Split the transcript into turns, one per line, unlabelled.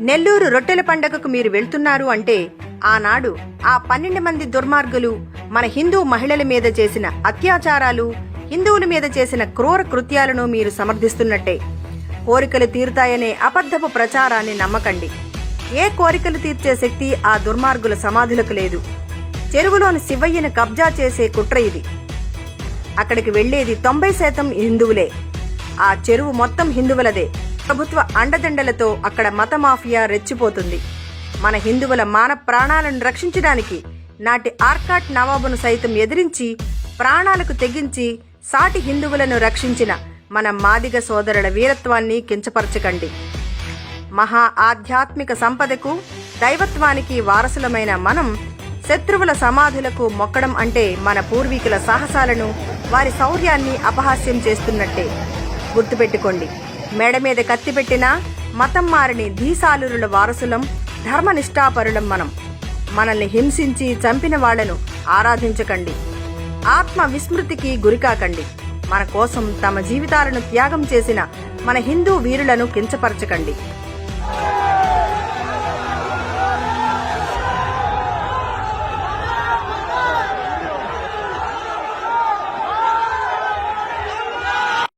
నెల్లూరు రొట్టెల పండగకు మీరు వెళ్తున్నారు అంటే ఆనాడు ఆ పన్నెండు మంది దుర్మార్గులు మన హిందూ మహిళల మీద చేసిన అత్యాచారాలు హిందువుల మీద చేసిన క్రూర కృత్యాలను మీరు సమర్థిస్తున్నట్టే. కోరికలు తీరుతాయనే అబద్ధపు ప్రచారాన్ని నమ్మకండి. ఏ కోరికలు తీర్చే శక్తి ఆ దుర్మార్గుల సమాధులకు లేదు. చెరువులోని శివయ్యను కబ్జా చేసే కుట్ర ఇది. అక్కడికి వెళ్ళేది తొంభై శాతం హిందువులే. ఆ చెరువు మొత్తం హిందువులదే. ప్రభుత్వ అండదండలతో అక్కడ మత మాఫియా రెచ్చిపోతుంది. మన హిందువుల మాన ప్రాణాలను రక్షించడానికి నాటి ఆర్కాట్ నవాబును సైతం ఎదిరించి ప్రాణాలకు తెగించి సాటి హిందువులను రక్షించిన మన మాదిగ సోదరుల వీరత్వాన్ని కించపరచకండి. మహా ఆధ్యాత్మిక సంపదకు దైవత్వానికి వారసులమైన మనం శత్రువుల సమాధులకు మొక్కడం అంటే మన పూర్వీకుల సాహసాలను వారి శౌర్యాన్ని అపహాస్యం చేస్తున్నట్టే. గుర్తుపెట్టుకోండి మెడ మీద కత్తి పెట్టినా మతం మారిని ధీసాలురుల వారసులం ధర్మనిష్ఠాపరులం మనం. మనల్ని హింసించి చంపిన వాళ్ళను ఆరాధించకండి. ఆత్మ విస్మృతికి గురికాకండి మన కోసం తమ జీవితాలను త్యాగం చేసిన మన హిందూ వీరులను కించపరచకండి.